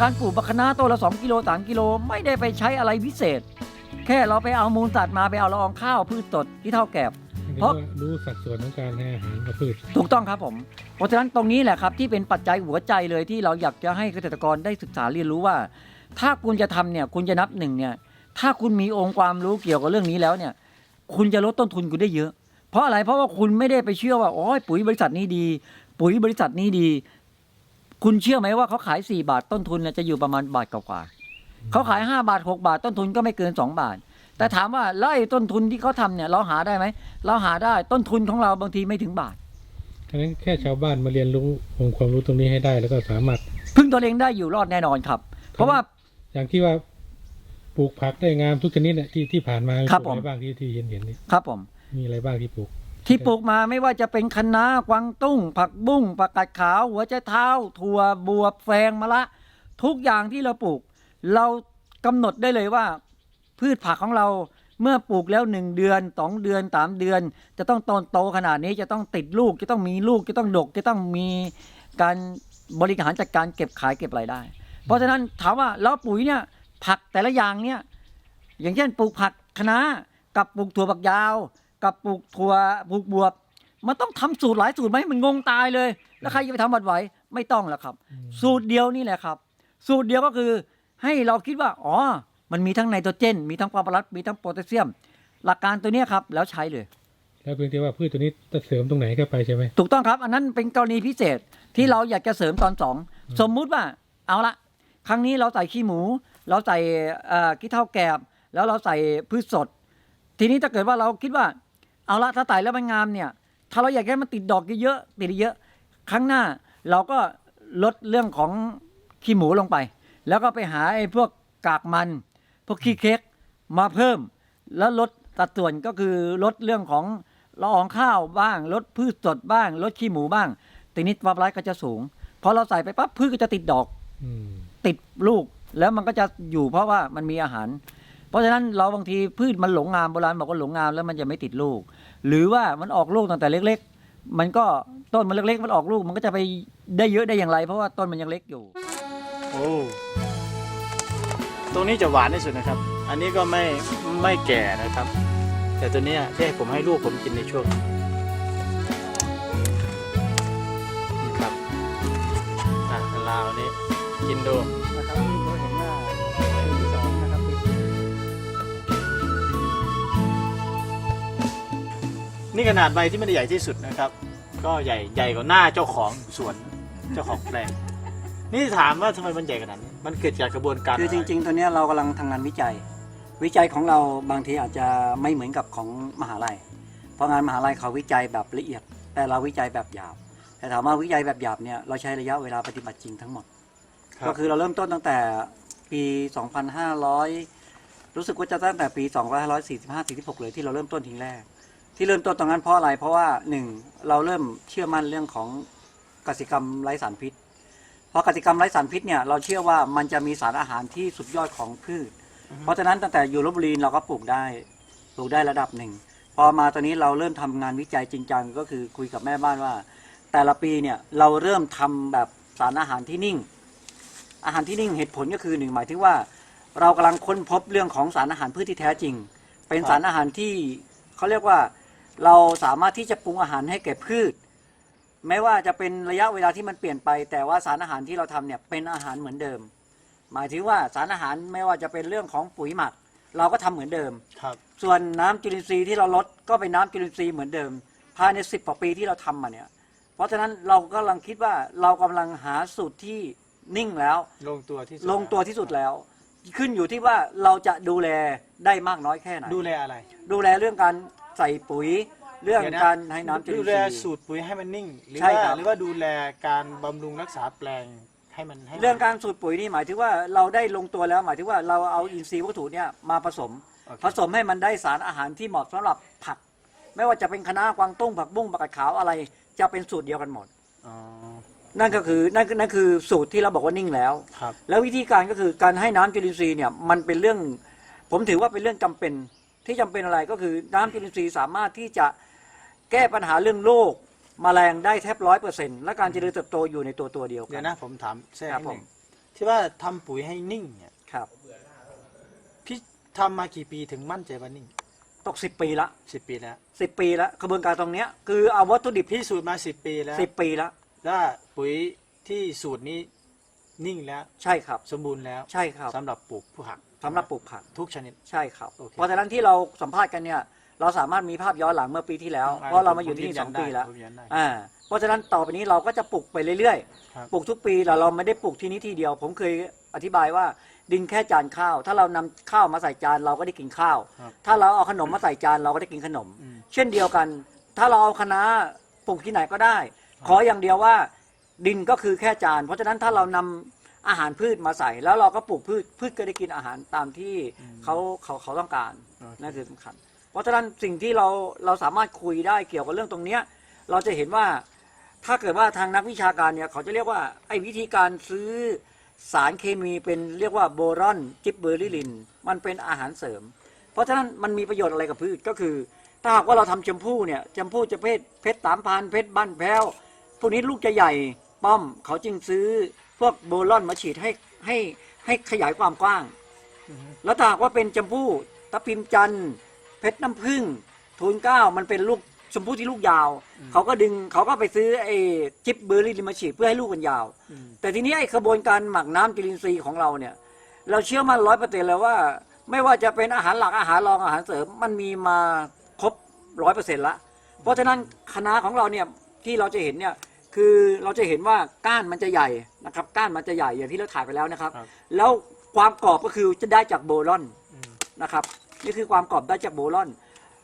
การปลูกบักคะน้าต้นละ 2 กิโล3กิโลไม่ได้ไปใช้อะไรพิเศษ แค่เราไปเอามูลสัตว์มาไปเอาละอองข้าวพืชสดที่เท่าแกบอันนี้เพราะก็รู้สัดส่วนของการให้อาหารกับพืชถูกต้องครับผม เพราะฉะนั้นตรงนี้แหละครับที่เป็นปัจจัยหัวใจเลยที่เราอยากจะให้เกษตรกรได้ศึกษาเรียนรู้ว่า ถ้าคุณจะทำเนี่ยคุณจะนับหนึ่งเนี่ยถ้าคุณมีองค์ความรู้เกี่ยวกับเรื่องนี้แล้วเนี่ย คุณจะลดต้นทุนคุณได้เยอะ เพราะอะไรเพราะว่าคุณไม่ได้ไปเชื่อว่าโอ้ยปุ๋ยบริษัทนี้ดี ปุ๋ยบริษัทนี้ดี คุณเชื่อไหมว่าเขาขาย 4 บาทต้นทุนเนี่ยจะอยู่ประมาณบาทกว่าๆเขาขาย 5 บาท 6 บาทต้นทุนก็ไม่เกิน 2 บาท แต่ถามว่าแล้วไอ้ต้นทุนที่เขาทำเนี่ยเราหาได้ไหมเราหาได้ต้นทุนของเราบางทีไม่ถึงบาทฉะนั้นแค่ชาวบ้านมาเรียนรู้องค์ความรู้ตรงนี้ให้ได้แล้วก็สามารถพึ่งตัวเองได้อยู่รอดแน่นอนครับ เพราะว่าอย่างที่ว่าปลูกผักได้งามทุกชนิดเนี่ยที่ที่ผ่านมาครับปลูกอะไรผมบ้างที่ที่เห็นเห็นนี่ครับผม มีอะไรบ้างที่ปลูก ที่ปลูกมาไม่ว่าจะเป็นคะน้ากวางตุ้ง ผักบุ้งผักกาดขาว หัวใจเท้า ถั่วบวบแฟงมะละ ทุกอย่างที่เราปลูก เรากำหนดได้เลยว่า พืชผักของเราเมื่อปลูกแล้วหนึ่งเดือนสองเดือนสามเดือน จะต้องโตโตขนาดนี้จะต้องติดลูกจะต้องมีลูกจะต้องดกจะต้องมีการบริหารจัดการเก็บขายเก็บรายได้ เพราะฉะนั้นถามว่าแล้วปุ๋ยเนี่ยผักแต่ละอย่างเนี่ยอย่างเช่นปลูกผักคะน้ากับปลูกถั่วฝักยาว กับปลูกถั่วปลูกบวบ มันต้องทำสูตรหลายสูตรไหมมันงงตายเลย แล้วใครจะไปทำบัดไหวไม่ต้องแล้วครับ สูตรเดียวนี่แหละครับ สูตรเดียวก็คือให้เราคิดว่าอ๋อมันมีทั้งไนโตรเจน มีทั้งฟอสฟอรัสมีทั้งโพแทสเซียม หลักการตัวเนี้ยครับ แล้วใช้เลย แล้วเพียงแต่ว่าพืชตัวนี้จะเสริมตรงไหนเข้าไปใช่ไหมถูกต้องครับ อันนั้นเป็นกรณีพิเศษที่เราอยากจะเสริมตอนสองสมมุติว่าเอาละครั้งนี้เราใส่ขี้หมู เราใส่เอ่อขี้เท่าแกบแล้วเราใส่พืชสด ทีนี้ถ้าเกิดว่าเราคิดว่า เอาละถ้าใส่แล้วมันงามเนี่ย ถ้าเราอยากให้มันติดดอกเยอะๆติดเยอะครั้งหน้าเราก็ลดเรื่องของขี้หมูลงไป แล้วก็ไปหาไอ้พวกกากมัน พวกขี้เค้กมาเพิ่ม แล้วลดสัดส่วนก็คือลดเรื่องของละอองข้าวบ้าง ลดพืชสดบ้าง ลดขี้หมูบ้างทีนี้ความร้ายก็จะสูงพอเราใส่ไปปั๊บพืชก็จะติดดอกอืมติดลูก แล้วมันก็จะอยู่เพราะว่ามันมีอาหาร เพราะฉะนั้นเราบางทีพืชมันหลงงามโบราณบอกว่าหลงงามแล้วมันจะไม่ติดลูก หรือว่ามันออกลูกตั้งแต่เล็ก ๆ มันก็ต้นมันเล็กๆ มันออกลูกมันก็จะไปได้เยอะได้อย่างไร เพราะว่าต้นมันยังเล็กอยู่ โอ้ตรงนี้จะหวานที่สุดนะครับ อันนี้ก็ไม่ไม่แก่นะครับ แต่ตัวเนี้ยที่ให้ผมให้ลูกผมกินในช่วงนี่ครับอะลาวนี้กินดูนะครับ นี่ขนาดใบที่ไม่ได้ใหญ่ที่สุดนะครับ ก็ใหญ่ใหญ่กว่าหน้าเจ้าของสวนเจ้าของแปลงนี่ถามว่าทำไมมันใหญ่ขนาดนี้มันเกิดจากกระบวนการคือจะไริง ๆตัวเนี้ยเรากำลังทำงานวิจัย วิจัยของเราบางทีอาจจะไม่เหมือนกับของมหาลัย เพราะงานมหาลัยเขาวิจัยแบบละเอียด แต่เราวิจัยแบบหยาบ แต่ถามว่าวิจัยแบบหยาบเนี่ยเราใช้ระยะเวลาปฏิบัติจริงทั้งหมดรับ ก็คือเราเริ่มต้นตั้งแต่ปี 2500 รู้สึกว่าจะตั้งแต่ปี 2545 46 เลยที่เราเริ่มต้นทีแรก ที่เริ่มต้นตรงนั้นเพราะอะไร เพราะว่าหนึ่งเราเริ่มเชื่อมั่นเรื่องของกสิกรรมไร้สารพิษ เพราะกสิกรรมไร้สารพิษเนี่ยเราเชื่อว่ามันจะมีสารอาหารที่สุดยอดของพืช เพราะฉะนั้นตั้งแต่อยู่ลบบุรีเราก็ปลูกได้ปลูกได้ระดับหนึ่งพอมาตอนนี้เราเริ่มทำงานวิจัยจริงจังก็คือคุยกับแม่บ้านว่า แต่ละปีเนี่ยเราเริ่มทำแบบสารอาหารที่นิ่ง อาหารที่นิ่งเหตุผลก็คือหนึ่งหมายถึงว่า เรากำลังค้นพบเรื่องของสารอาหารพืชที่แท้จริง เป็นสารอาหารที่เขาเรียกว่า เราสามารถที่จะปรุงอาหารให้แก่พืชแม้ว่าจะเป็นระยะเวลาที่มันเปลี่ยนไป แต่ว่าสารอาหารที่เราทำเนี่ยเป็นอาหารเหมือนเดิม หมายถึงว่าสารอาหารไม่ว่าจะเป็นเรื่องของปุ๋ยหมัก เราก็ทำเหมือนเดิม ครับ ส่วนน้ำจุลินทรีย์ที่เราลดก็เป็นน้ำจุลินทรีย์เหมือนเดิม ภายในสิบกว่าปีที่เราทำมาเนี่ย เพราะฉะนั้นเรากำลังคิดว่าเรากำลังหาสูตรที่นิ่งแล้ว ลงตัวที่สุดลงตัวที่สุดแล้ว ขึ้นอยู่ที่ว่าเราจะดูแลได้มากน้อยแค่ไหน ดูแลอะไร ดูแลเรื่องการ ใส่ปุ๋ย เรื่องเดี๋ยวนะการให้น้ำจุลิดูนทแลรีย์ สูตรปุ๋ยให้มันนิ่ง หรือใช่ว่าครับ หรือว่าดูแลการบำรุงรักษาแปลงให้มันให้มันเรื่องการสูตรปุ๋ยนี่หมายถึงว่าเราได้ลงตัวแล้วหมายถึงว่าเราเอาอินทรีย์วัตถุเนี่ยมาผสม โอเคผสมให้มันได้สารอาหารที่เหมาะสำหรับผัก ไม่ว่าจะเป็นคะน้ากวางตุ้งผักบุ้งผักกาดขาวอะไร จะเป็นสูตรเดียวกันหมด อ๋อนั่นก็คือนั่นคือนั่นคือสูตรที่เราบอกว่านิ่งแล้ว ครับแล้ววิธีการก็คือการให้น้ำจุลินทรีย์เนี่ยมันเป็นเรื่อง ผมถือว่าเป็นเรื่องจำเป็น ที่จำเป็นอะไรก็คือน้ำจุลินทรีย์สามารถที่จะแก้ปัญหาเรื่องโรคแมลงได้แทบร้อยเปอร์เซ็นต์และการเจริญเติบโตอยู่ในตัวตัวเดียวกัเดี๋ยวน นะผมถามแทรกครับนิดหนึ่งผม ที่ว่าทำปุ๋ยให้นิ่งเนี่ยครับพี่ทำมากี่ปีถึงมั่นใจว่านิ่งตกสิบปีละสิบปีแล้วสิบปีละกระบวนการตรงเนี้ยคือเอาวัตถุดิบพี่สูตรมาสิบปีแล้วสิบปีละแล้วปุ๋ยที่สูตรนี้ นิ่งแล้วใช่ครับ สมบูรณ์แล้วใช่ครับสำหรับปลูกผู้หักสำหรับปลูกผักทุกชนิด ใช่ครับ โอเคเพราะฉะนั้นที่เราสัมภาษณ์กันเนี่ย เราสามารถมีภาพย้อนหลังเมื่อปีที่แล้วเพราะเรามาอยู่ที่นี่สองปีแล้วผมยืนยันได้อ่าเพราะฉะนั้นต่อไปนี้เราก็จะปลูกไปเรื่อยครับ ๆ ปลูกทุกปีแต่เราไม่ได้ปลูกที่นี้ทีเดียว ผมเคยอธิบายว่าดินแค่จานข้าว ถ้าเรานำข้าวมาใส่จานเราก็ได้กินข้าว ครับ ถ้าเราเอาขนมมาใส่จานเราก็ได้กินขนม อืม เช่นเดียวกัน ถ้าเราเอาคะน้าปลูกที่ไหนก็ได้ ขออย่างเดียวว่า ดินก็คือแค่จาน เพราะฉะนั้นถ้าเรานำอาหารพืชมาใส่ แล้วเราก็ปลูกพืชพืชก็ได้กินอาหารตามที่เขาเขาเขาต้องการโอเคนั่นคือสำคัญ เพราะฉะนั้นสิ่งที่เราเราสามารถคุยได้เกี่ยวกับเรื่องตรงเนี้ยเราจะเห็นว่าถ้าเกิดว่าทางนักวิชาการเนี่ยเขาจะเรียกว่าไอ้วิธีการซื้อสารเคมีเป็นเรียกว่าโบรอนจิบเบอร์ลิลิน มันเป็นอาหารเสริม เพราะฉะนั้นมันมีประโยชน์อะไรกับพืชก็คือ ถ้าหากว่าเราทำชมพู่เนี่ยชมพู่จะเพศเพชรสามพันเพชรบ้านแพ้วพวกนี้ลูกจะใหญ่ ป้อม เขาจึงซื้อพวกโบรอนมาฉีดให้ให้ให้ขยายความกว้าง แล้วถ้าหากว่าเป็นชมพู่ทับทิมจันทร์เพชรน้ำผึ้งทูนเกล้ามันเป็นลูกชมพู่ที่ลูกยาว เขาก็ดึงเขาก็ไปซื้อไอ้จิบเบอร์รี่มาฉีดเพื่อให้ลูกมันยาวอืมแต่ทีนี้ไอ้กระบวนการหมักน้ำจุลินทรีย์ของเราเนี่ย เราเชื่อมั่นร้อยเปอร์เซ็นต์เลยว่า ไม่ว่าจะเป็นอาหารหลักอาหารรองอาหารเสริมมันมีมาครบร้อยเปอร์เซ็นต์ละเพราะฉะนั้นคณะของเราเนี่ยที่เราจะเห็นเนี่ย คือเราจะเห็นว่าก้านมันจะใหญ่นะครับ ก้านมันจะใหญ่อย่างที่เราถ่ายไปแล้วนะครับ ครับ แล้วความกรอบก็คือจะได้จากโบรอนอืม นะครับนี่คือความกรอบได้จากโบรอน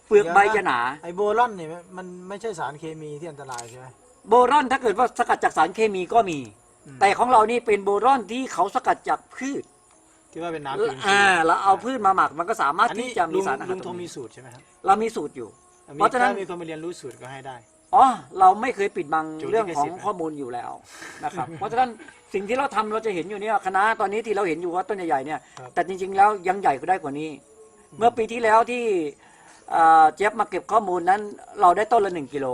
เปลือกใบจะหนา ไอโบรอนเนี่ยมันไม่ใช่สารเคมีที่อันตรายใช่ไหม โบรอนถ้าเกิดว่าสกัดจากสารเคมีก็มี อืม แต่ของเรานี่เป็นโบรอนที่เขาสกัดจากพืชที่ว่าเป็นน้ำจุลินทรีอ่าย์แล้วเอาพืชมาหมักมันก็สามารถอันนี้ที่จะมีลุงสารอาหาลุรงตทรงงมีนี้สูตรใช่ไหมครับเรามีสูตรอยู่มีเพราะฉะนั้น ถ้ามีคนมาเรียนรู้สูตรก็ให้ได้ อ๋อเราไม่เคยปิดบังจุดเรื่องของลิขสิทธิ์นะข้อมูลอยู่แล้วนะครับ เพราะฉะนั้นสิ่งที่เราทำเราจะเห็นอยู่เนี่ยคณะตอนนี้ที่เราเห็นอยู่ว่าต้นใหญ่ๆเนี่ย แต่จริงๆแล้วยังใหญ่ก็ได้กว่านี้ เมื่อปีที่แล้วที่อ่าเจี๊ยบมาเก็บข้อมูลนั้น เราได้ต้นละหนึ่งกิโล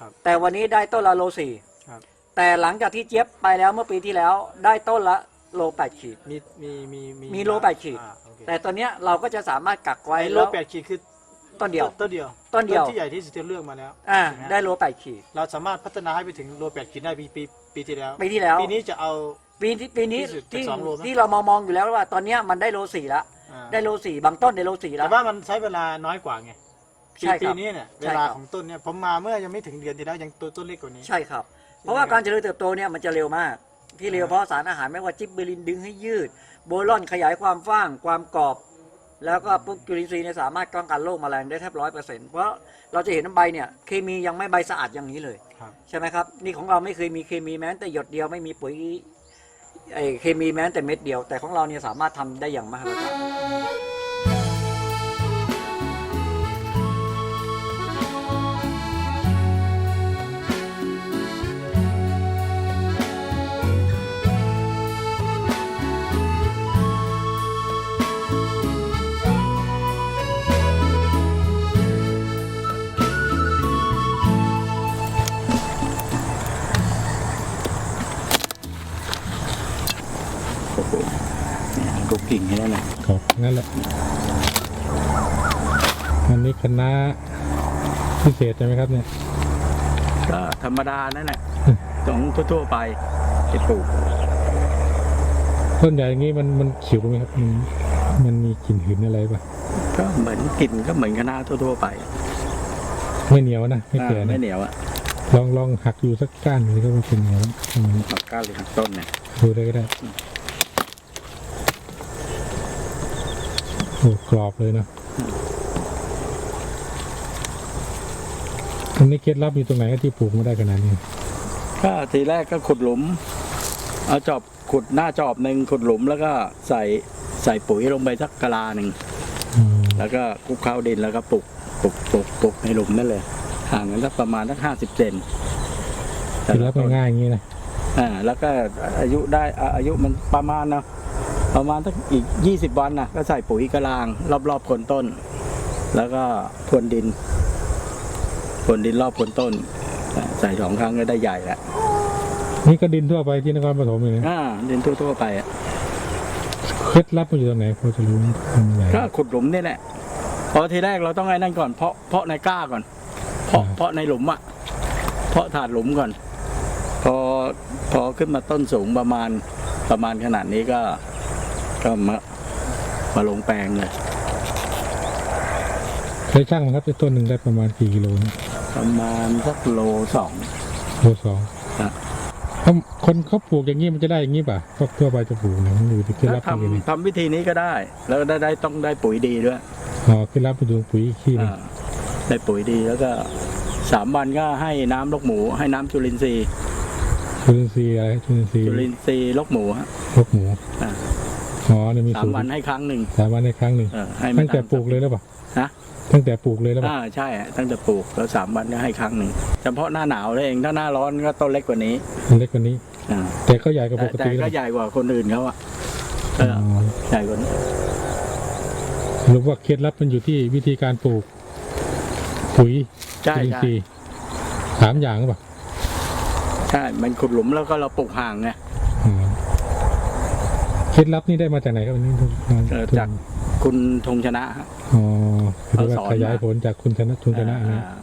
ครับแต่วันนี้ได้ต้นละโลสี่ครับแต่หลังจากที่เจี๊ยบไปแล้วเมื่อปีที่แล้วได้ต้นละโลแปดขีดมีมีมีมีโลแปดขีดอ่าโอเคแต่ตอนเนี้ยเราก็จะสามารถกักไว้ไอโลแล้วแปดขีดคือต้นเดียวต้นเดียว ต้นเดียวที่ใหญ่ที่สุดที่เลือกมาแล้วอ่าใช่ไหมได้โลแปดขีด เราสามารถพัฒนาให้ไปถึงโลแปดขีดได้ปีปีปีที่แล้วปีที่แล้ว ปีนี้จะเอาปีที่ปีนี้ที่สุดที่สองโลไหมที่เรามองมองอยู่แล้วว่าตอนเนี้ยมันได้โลสี่ละอ่าได้โลสี่บางต้นได้โลสี่แล้แต่วว่ามันใช้เวลาน้อยกว่าไงปีใช่ครับปีนี้เนี่ยใช่เวครับลาของต้นเนี่ยผมมาเมื่อยังไม่ถึงเดือนที่แล้วยังตัวต้นเล็กกว่านี้ใช่ครับ เพราะว่าการเจริญเติบโตเนี่ยมันจะเร็วมากที่เร็วอ่าเพราะสารอาหารไม่ว่าจิบเบอรินดึงให้ยืด โบรอนขยายความฟ้างความกรอบ แล้วก็พวกจุลินทรีย์เนี่ยสามารถป้องกันโรคแมลงได้แทบร้อยเปอร์เซ็นต์เพราะเราจะเห็นว่าใบเนี่ยเคมียังไม่ใบสะอาดอย่างนี้เลย ครับใช่ไหมครับ นี่ของเราไม่เคยมีเคมีแม้แต่หยดเดียวไม่มีปุ๋ยไอเคมีแม้แต่เม็ดเดียว แต่ของเราเนี่ยสามารถทำได้อย่างมหัศจร นั่นแหละ อันนี้คณะพิเศษใช่ไหมครับเนี่ยก็ธรรมดานั่นแหละของทั่วๆไปที่ปลูกต้นใหญ่อย่างนี้มันมันเขียวไหมครับมันมันมีกลิ่นหืนอะไรปะก็เหมือนกลิ่นก็เหมือนคณะทั่วๆไป ไม่เหนียวนะไม่แก่อ่านะไม่เหนียวอะลองลองหักอยู่สักก้านหนึ่งก็เป็นเหนียวอืมปากก้านหรือหักต้นเนี่ยดูได้ก็ได้ โอ้ กรอบเลยเนาะอันนี้เคล็ดลับอยู่ตรงไหนที่ปลูกมาได้ขนาดนี้ ก็ทีแรกก็ขุดหลุม เอาจอบขุดหน้าจอบหนึ่งขุดหลุมแล้วก็ใส่ใส่ปุ๋ยลงไปสักกะลาหนึ่งอืมแล้วก็คลุกเข้าดินแล้วก็ปลูกปลูกปลูกปลูกในหลุมนั่นเลยห่างกันสักประมาณสักห้าสิบเซนเคล็ดลับง่ายๆอย่างนี้นะอ่าแล้วก็อายุได้อ่าอายุมันประมาณนะ ประมาณสักอีกยี่สิบวันนะก็ใส่ปุ๋ยกระลาง รอบๆโคนต้น แล้วก็พรวนดินพรวนดินรอบโคนต้นอ่าใส่สองครั้งก็ได้ใหญ่แล้วนี่ก็ดินทั่วไปที่นครปฐมเลยนะอ่าดินทั่วๆไปอะเคล็ดลับมันอยู่ตรงไหนพอจะรู้ทำยังไงก็ขุดหลุมนี่แหละพอทีแรกเราต้องไอ้นั่นก่อน เพาะเพาะในกล้าก่อน เพาะอ่าเพาะในหลุมอะเพาะถาดหลุมก่อน พอพอขึ้นมาต้นสูงประมาณประมาณขนาดนี้ก็ ก็มามาลงแปลงเลยเคยช่างไหมครับไอ้ต้นหนึ่งได้ประมาณกี่กิโลนะประมาณสักโลสอง โลสองครับ เขาคนเขาปลูกอย่างนี้มันจะได้อย่างนี้ป่ะพวกทั่วไปจะปลูกเนี่ยมันอยู่ที่เคล็ดแล้ลัวบเป็นยังไงทำทำวิธีนี้ก็ได้ แล้วได้ได้ต้องได้ปุ๋ยดีด้วยอ๋อเคล็ดลับไปดูปุ๋ยขี้นี่อ่าได้ปุ๋ยดีแล้วก็สามวันก็ให้น้ำลกหมู ให้น้ำจุลินทรีย์จุลินทรีย์อะไรจุลินทรีย์จุลินทรีย์ลกหมูฮะพวกหมู อ่า อ๋อเนี่ยมีสามสูตรวันให้ครั้งหนึ่งสามวันในครั้งหนึ่งเออให้มันตั้งแต่ปลูกเลยแล้วป่ะฮะตั้งแต่ปลูกเลยแล้วป่ะอ่าใช่อะตั้งแต่ปลูกแล้วสามวันก็ให้ครั้งหนึ่งเฉพาะหน้าหนาวเลยเองถ้าหน้าร้อนก็ต้นเล็กกว่านี้มันเล็กกว่านี้ อ่าแต่ก็ใหญ่กว่าแต่ปกแต่ติก็แล้วใหญ่กว่าคนอื่นเขาอะเออ๋ออใหญ่กว่านี้สรุปว่าเคล็ดลับมันอยู่ที่วิธีการปลูก ปุ๋ยใช่จุลินใช่ทรีย์สามอย่างหรือเปล่าใช่ มันขุดหลุมแล้วก็เราปลูกห่างไงอ๋อ เคล็ดลับนี่ได้มาจากไหนครับอันนี้เออจากคุณธงชนะฮะ อ๋อคือว่าเขาสอนขยายมาผลจากคุณชนะทุนชนะอันนี้อ่า